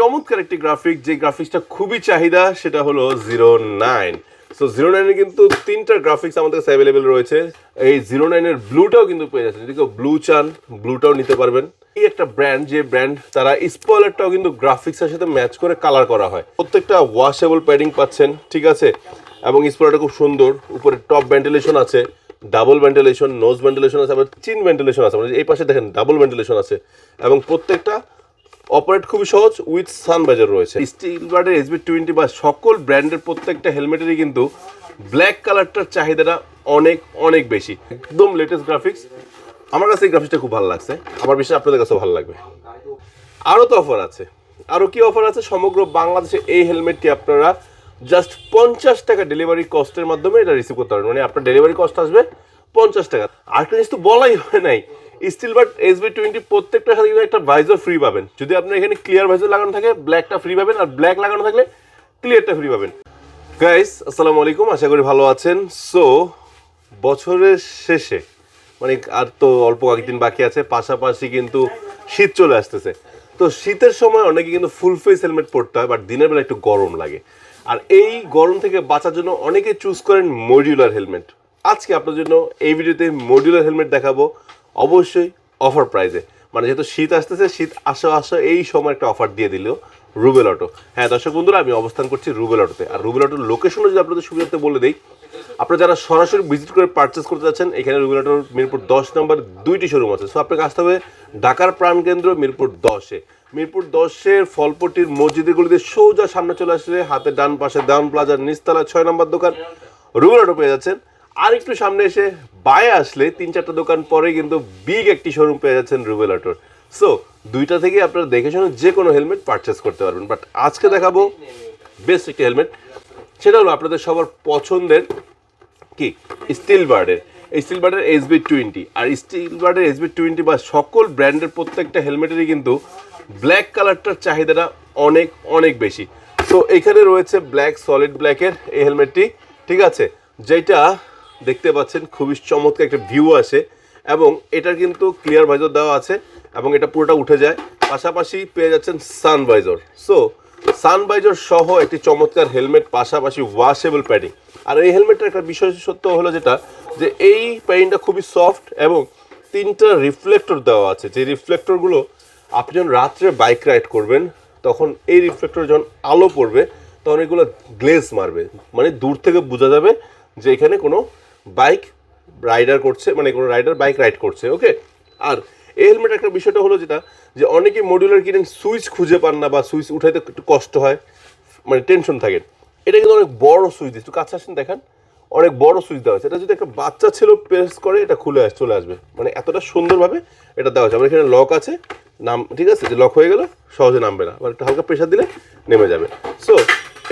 চমৎকার একটি গ্রাফিক যে গ্রাফিক্সটা খুবই চাহিদা, সেটা হলো জিরো নাইন সো জিরো নাইনের কিন্তু তিনটা গ্রাফিক্স আমাদের কাছে অ্যাভেলেবেল রয়েছে। এই জিরো নাইনের ব্লুটাও কিন্তু পেয়ে যাচ্ছেন। যদি কেউ ব্লু চান ব্লুটাও নিতে পারবেন। এই একটা ব্র্যান্ড যে ব্র্যান্ড তারা স্পয়লারটাও কিন্তু গ্রাফিক্সের সাথে ম্যাচ করে কালার করা হয়। প্রত্যেকটা ওয়াশেবল প্যাডিং পাচ্ছেন, ঠিক আছে? এবং স্পয়লারটা খুব সুন্দর। উপরে টপ ভেন্টিলেশন আছে ডাবল ভেন্টিলেশন নোজ ভেন্টিলেশন আছে, আবার চিন ভেন্টিলেশন আছে। মানে এই পাশে দেখেন ডাবল ভেন্টিলেশন আছে। এবং প্রত্যেকটা অপারেট খুবই সহজ উইথ সানবাইজার রয়েছে। স্টিল বার্ডের এসবি টোয়েন্টি বা সকল ব্র্যান্ডের প্রত্যেকটা হেলমেটেরই কিন্তু ব্ল্যাক কালারটার চাহিদাটা অনেক অনেক বেশি। একদম লেটেস্ট গ্রাফিক্স আমার কাছে এই গ্রাফিক্সটা খুব ভালো লাগছে। আমার বিশ্বাস আপনাদের কাছেও ভালো লাগবে। আরও তো অফার আছে। আরও কি অফার আছে? সমগ্র বাংলাদেশে এই হেলমেটটি আপনারা জাস্ট পঞ্চাশ টাকা ডেলিভারি কস্টের মাধ্যমে এটা রিসিভ করতে পারবেন। মানে আপনার ডেলিভারি কস্ট আসবে পঞ্চাশ টাকা। আরেকটা জিনিস তো বলাই হয় নাই। স্টিল বাট এসবি টোয়েন্টি প্রত্যেকটার সাথে কিন্তু একটা ভাইজার ফ্রি পাবেন। যদি আপনার এখানে ক্লিয়ার ভাইজার লাগানো থাকে ব্ল্যাকটা ফ্রি পাবেন আর ব্ল্যাক লাগানো থাকলে ক্লিয়ারটা ফ্রি পাবেন। গাইস আসসালামু আলাইকুম, আশা করি ভালো আছেন। সো বছরের শেষে মানে আর তো অল্প কয়েকদিন বাকি আছে, পাশাপাশি কিন্তু শীত চলে আসতেছে। তো শীতের সময় অনেকে কিন্তু ফুল ফেস হেলমেট পরতে হয় বাট দিনের বেলা একটু গরম লাগে। আর এই গরম থেকে বাঁচার জন্য অনেকে চুজ করেন মডিউলার হেলমেট আজকে আপনার জন্য এই ভিডিওতে মডিউলার হেলমেট দেখাবো। অবশ্যই অফার প্রাইজে মানে যেহেতু শীত আসতেছে, শীত আসা আসা, এই সময় একটা অফার দিয়ে দিল রুবেল অটো হ্যাঁ দর্শক বন্ধুরা, আমি অবস্থান করছি রুবেল অটোতে আর রুবেল অটোর লোকেশনও যদি আপনাদের সুবিধাতে বলে দিই, আপনারা যারা সরাসরি ভিজিট করে পারচেস করতে যাচ্ছেন, এখানে রেগুলেটর মিরপুর দশ নম্বর দুইটি শোরুম আছে। সো আপনাকে আসতে হবে ঢাকার প্রাণকেন্দ্র মিরপুর দশে। মিরপুর দশের ফলপট্টির মসজিদের সোজা সামনে চলে আসলে হাতে ডান পাশে ডাউন প্লাজার নিচতলা ছয় নম্বর দোকান। রুবেলটো পেয়ে যাচ্ছেন। আর একটু সামনে এসে বায়ে আসলে তিন চারটা দোকান পরে কিন্তু বিগ একটি শোরুম পেয়ে যাচ্ছেন রুবেল অটোর সো দুইটা থেকে আপনারা দেখে শুনে যে কোনো হেলমেট পারচেস করতে পারবেন। বাট আজকে দেখাবো বেস্ট একটি হেলমেট সেটা হলো আপনাদের সবার পছন্দের কি? স্টিল বার্ডের স্টিল বার্ডের এসবি টোয়েন্টি আর স্টিল বার্ডের এসবি টোয়েন্টি বা সকল ব্র্যান্ডের প্রত্যেকটা হেলমেটেরই কিন্তু ব্ল্যাক কালারটার চাহিদাটা অনেক অনেক বেশি। সো এখানে রয়েছে ব্ল্যাক সলিড ব্ল্যাকের এই হেলমেটটি ঠিক আছে? যেটা দেখতে পাচ্ছেন, খুবই চমৎকার একটা ভিউ আসে এবং এটার কিন্তু ক্লিয়ার ভাইজর দেওয়া আছে এবং এটা পুরোটা উঠে যায়। পাশাপাশি পেয়ে যাচ্ছেন সানভাইজর সো সানভাইজর সহ একটি চমৎকার হেলমেট পাশাপাশি ওয়াশেবল প্যাডিং আর এই হেলমেটের একটা বিশেষত্ব হলো যেটা, যে এই প্যাডিংটা খুবই সফট এবং তিনটা রিফ্লেক্টর দেওয়া আছে। যে রিফ্লেক্টরগুলো আপনি যখন রাত্রে বাইক রাইড করবেন, তখন এই রিফ্লেক্টর যখন আলো পড়বে, তখন এগুলো গ্লেজ মারবে। মানে দূর থেকে বোঝা যাবে যে এখানে কোনো বাইক রাইডার করছে মানে কোনো রাইডার বাইক রাইড করছে, ওকে? আর এই হেলমেট একটা বিষয়টা হলো যেটা, যে অনেকে মডিউলার কিনেন, সুইচ খুঁজে পান না বা সুইচ উঠাইতে একটু কষ্ট হয় মানে টেনশন থাকে। এটা কিন্তু অনেক বড় সুইচ একটু কাছে আসেন, দেখান। অনেক বড় সুইচ দেওয়া আছে। এটা যদি একটা বাচ্চা ছেলে প্রেস করে, এটা খুলে আস, চলে আসবে। মানে এতটা সুন্দরভাবে এটা দেওয়া আছে। আমার এখানে লক আছে। নাম, ঠিক আছে? যে লক হয়ে গেল, সহজে নামবে না। আবার একটা হালকা প্রেশার দিলে নেমে যাবে। সো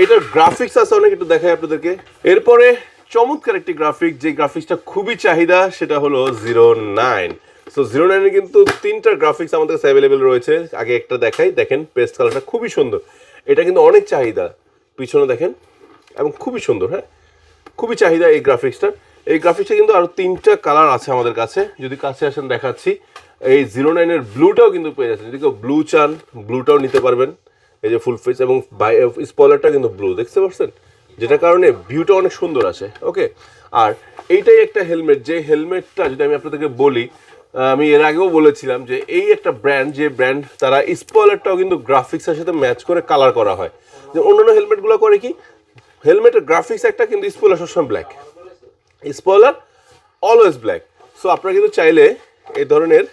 এটার গ্রাফিক্স আছে অনেক, একটু দেখায় আপনাদেরকে। এরপরে চমৎকার একটি গ্রাফিক যে গ্রাফিক্সটা খুবই চাহিদা, সেটা হলো জিরো নাইন সো জিরো নাইনে কিন্তু তিনটা গ্রাফিক্স আমাদের কাছে অ্যাভেলেবেল রয়েছে। আগে একটা দেখাই, দেখেন পেস্ট কালারটা খুবই সুন্দর। এটা কিন্তু অনেক চাহিদা। পিছনে দেখেন, এবং খুবই সুন্দর হ্যাঁ? খুবই চাহিদা এই গ্রাফিক্সটার এই গ্রাফিক্সটা কিন্তু আরও তিনটা কালার আছে আমাদের কাছে। যদি কাছে আসেন, দেখাচ্ছি। এই জিরো নাইনের ব্লুটাও কিন্তু পেয়ে যাচ্ছেন। যদি কেউ ব্লু চান ব্লুটাও নিতে পারবেন। এই যে ফুল ফেস এবং স্পয়লারটা কিন্তু ব্লু দেখতে পাচ্ছেন? যেটার কারণে ভিউটা অনেক সুন্দর আসে ওকে আর এইটাই একটা হেলমেট যে হেলমেটটা যদি আমি আপনাদেরকে বলি আমি এর আগেও বলেছিলাম যে এই একটা ব্র্যান্ড যে ব্র্যান্ড তারা স্পয়লারটাও কিন্তু গ্রাফিক্সের সাথে ম্যাচ করে কালার করা হয়। যে অন্যান্য হেলমেটগুলো করে কি? হেলমেটের গ্রাফিক্স একটা, কিন্তু স্পয়লার সবসময় black spoiler always black so আপনারা কিন্তু চাইলে এই ধরনের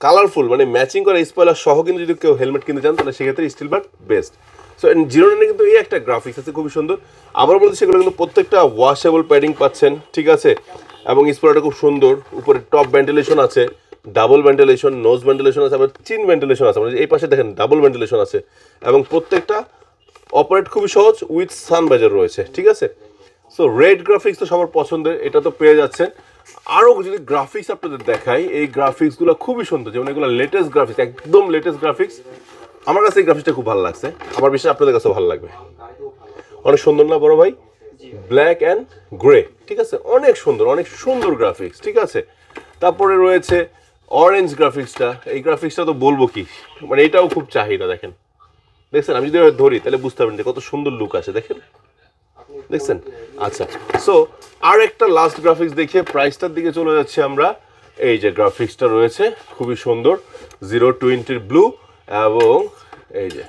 কালারফুল মানে ম্যাচিং করা স্পয়লার সহ কিন্তু যদি কেউ হেলমেট কিনতে চান, তাহলে সেক্ষেত্রে still but best so zero নাইনে কিন্তু এই একটা গ্রাফিক্স আছে, খুবই সুন্দর। আবার বলতে সেগুলো কিন্তু প্রত্যেকটা ওয়াশেবল প্যাডিং পাচ্ছেন, ঠিক আছে? এবং স্পয়লারটা খুব সুন্দর, উপরে টপ ভেন্টিলেশন আছে ডাবল ভেন্টিলেশন নোজ ভেন্টিলেশন আছে, আবার চিন ভেন্টিলেশন আছে। মানে এই পাশে দেখেন ডাবল ভেন্টিলেশন আছে। এবং প্রত্যেকটা অপারেট খুবই সহজ উইথ সানবাইজার রয়েছে, ঠিক আছে? সো রেড গ্রাফিক্স তো সবার পছন্দের, এটা তো পেয়ে যাচ্ছেন। আরও যদি গ্রাফিক্স আপনাদের দেখাই, এই গ্রাফিক্সগুলো খুবই সুন্দর, যেমন এগুলো লেটেস্ট গ্রাফিক্স একদম লেটেস্ট গ্রাফিক্স আমার কাছে এই গ্রাফিক্সটা খুব ভালো লাগছে। আমার বিশ্বাস আপনাদের কাছেও ভালো লাগবে। অনেক সুন্দর না বড় ভাই? ব্ল্যাক অ্যান্ড গ্রে ঠিক আছে? অনেক সুন্দর অনেক সুন্দর গ্রাফিক্স ঠিক আছে? তারপরে রয়েছে অরেঞ্জ গ্রাফিক্সটা এই গ্রাফিক্সটা তো বলব কি? মানে এটাও খুব চাহিদা, দেখেন। দেখছেন? আমি যদি ধরি, তাহলে বুঝতে পারবেন যে কত সুন্দর লুক আছে, দেখেন? দেখছেন? আচ্ছা সো আর একটা লাস্ট গ্রাফিক্স দেখিয়ে প্রাইসটার দিকে চলে যাচ্ছি আমরা। এই যে গ্রাফিক্সটা রয়েছে, খুবই সুন্দর। জিরো টোয়েন্টির ব্লু এবং এই যে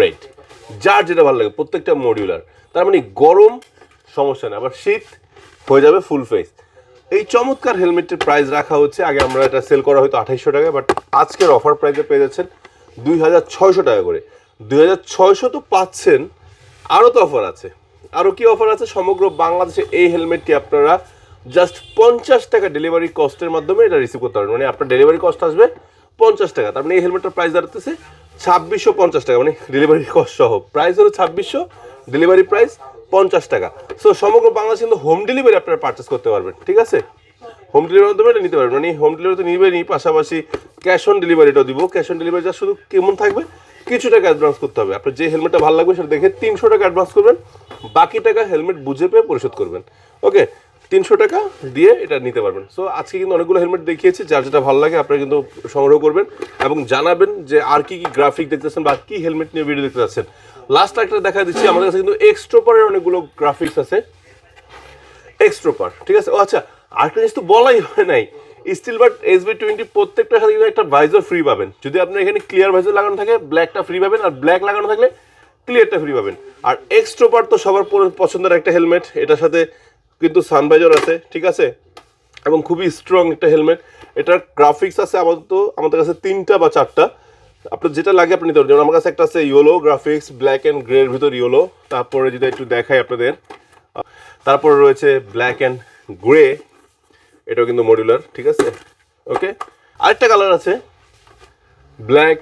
রেড যার যেটা ভালো লাগে, প্রত্যেকটা মডিউলার তার মানে গরম সমস্যা নেই, আবার শীত হয়ে যাবে ফুল ফেস এই চমৎকার হেলমেটের প্রাইস রাখা হচ্ছে, আগে আমরা এটা সেল করা হয়তো আঠাইশশো টাকা বাট আজকের অফার প্রাইসে পেয়ে যাচ্ছেন দুই হাজার ছয়শো টাকা করে। দুই হাজার ছয়শো তো পাচ্ছেন, আরও তো অফার আছে। আরও কি অফার আছে? সমগ্র বাংলাদেশে এই হেলমেটটি আপনারা জাস্ট পঞ্চাশ টাকা ডেলিভারি কস্টের মাধ্যমে এটা রিসিভ করতে পারবেন। মানে আপনার ডেলিভারি কস্ট আসবে পঞ্চাশ টাকা। তার মানে এই হেলমেটটার প্রাইস দাঁড়াতেছে ছাব্বিশশো পঞ্চাশ টাকা। মানে ডেলিভারি কস্ট সহ। প্রাইস হলো ছাব্বিশশো ডেলিভারি প্রাইস পঞ্চাশ টাকা। সো সমগ্র বাংলাদেশ কিন্তু হোম ডেলিভারি আপনারা পারচেস করতে পারবেন, ঠিক আছে? হোম ডেলিভারির মাধ্যমে এটা নিতে পারবেন। মানে হোম ডেলিভারি তো নিবেনই পাশাপাশি ক্যাশ অন ডেলিভারিটাও দিব। ক্যাশ অন ডেলিভারি যা শুধু কেমন থাকবে, কিছু টাকা অ্যাডভান্স করতে হবে। আপনার যে হেলমেটটা ভালো লাগবে সেটা দেখে তিনশো টাকা অ্যাডভান্স করবেন। বাকি টাকা হেলমেট বুঝে পেয়ে পরিশোধ করবেন। ওকে তিনশো টাকা দিয়ে এটা নিতে পারবেন। সো আজকে কিন্তু অনেকগুলো হেলমেট দেখিয়েছি, যার যেটা ভালো লাগে আপনারা কিন্তু সংগ্রহ করবেন এবং জানাবেন যে আর কি কি গ্রাফিক চাচ্ছেন বা কি হেলমেট নিয়ে ভিডিও দেখতে চাচ্ছেন। লাস্ট একটা দেখা দিচ্ছি, আমাদের কাছে কিন্তু এক্সট্রোপারের অনেকগুলো গ্রাফিক্স আছে। এক্সট্রোপার ঠিক আছে? ও আচ্ছা আরেকটা জিনিস তো বলাই হয় নাই। Still but S B twenty প্রত্যেকটার সাথে কিন্তু একটা ভাইজার ফ্রি পাবেন। যদি আপনার এখানে ক্লিয়ার ভাইজার লাগানো থাকে ব্ল্যাকটা ফ্রি পাবেন আর ব্ল্যাক লাগানো থাকলে ক্লিয়ারটা ফ্রি পাবেন। আর এক্সট্রোপার তো সবার পছন্দের একটা হেলমেট এটার সাথে কিন্তু সানভাইজার আছে, ঠিক আছে? এবং খুবই স্ট্রং একটা হেলমেট এটার গ্রাফিক্স আছে আপাতত আমাদের কাছে তিনটা বা চারটা। আপনার যেটা লাগে আপনি পারেন। যেমন আমার কাছে একটা আছে ইয়োলো গ্রাফিক্স ব্ল্যাক অ্যান্ড গ্রের ভিতর ইয়েলো তারপরে যদি একটু দেখাই আপনাদের তারপরে রয়েছে ব্ল্যাক অ্যান্ড গ্রে এটাও কিন্তু মডিউলার ঠিক আছে? ওকে আরেকটা কালার আছে ব্ল্যাক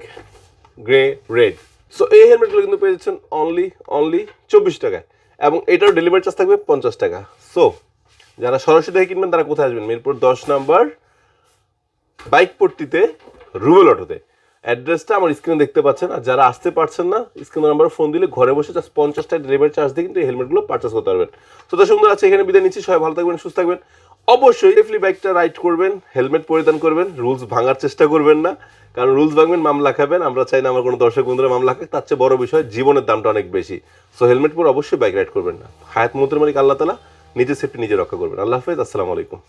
গ্রে রেড সো এই হেলমেটগুলো কিন্তু পেয়ে যাচ্ছেন অনলি অনলি চব্বিশ টাকায়। এবং এটারও ডেলিভারি চার্জ থাকবে পঞ্চাশ টাকা। সো যারা সরাসরি দেখে কিনবেন, তারা কোথায় আসবেন? মিরপুর দশ নাম্বার বাইক পট্টিতে, রুবেল অটোতে। অ্যাড্রেসটা আমার স্ক্রিনে দেখতে পাচ্ছেন। আর যারা আসতে পারছেন না স্ক্রিনের নাম্বারে ফোন দিলে ঘরে বসে জাস্ট পঞ্চাশ টাকা ডেলিভারি চার্জ দিয়ে কিন্তু এই হেলমেটগুলো পারচেস করতে পারবেন। তো বন্ধুরা আছে, এখানে বিদায় নিচ্ছি। সবাই ভালো থাকবেন, সুস্থ থাকবেন। অবশ্যই সেফলি বাইকটা রাইড করবেন হেলমেট পরিধান করবেন রুলস ভাঙার চেষ্টা করবেন না। কারণ রুলস ভাঙবেন, মামলা খাবেন। আমরা চাই না আমার কোনো দর্শক বন্ধুরা মামলা খাক। তার চেয়ে বড় বিষয়, জীবনের দামটা অনেক বেশি। সো হেলমেট পরে অবশ্যই বাইক রাইড করবেন না। হায়াত মন্ত্রী মালিক আল্লাহ তালা নিজের সেফটি নিজে রক্ষা করবেন। আল্লাহ হাফেজ আসসালামু আলাইকুম।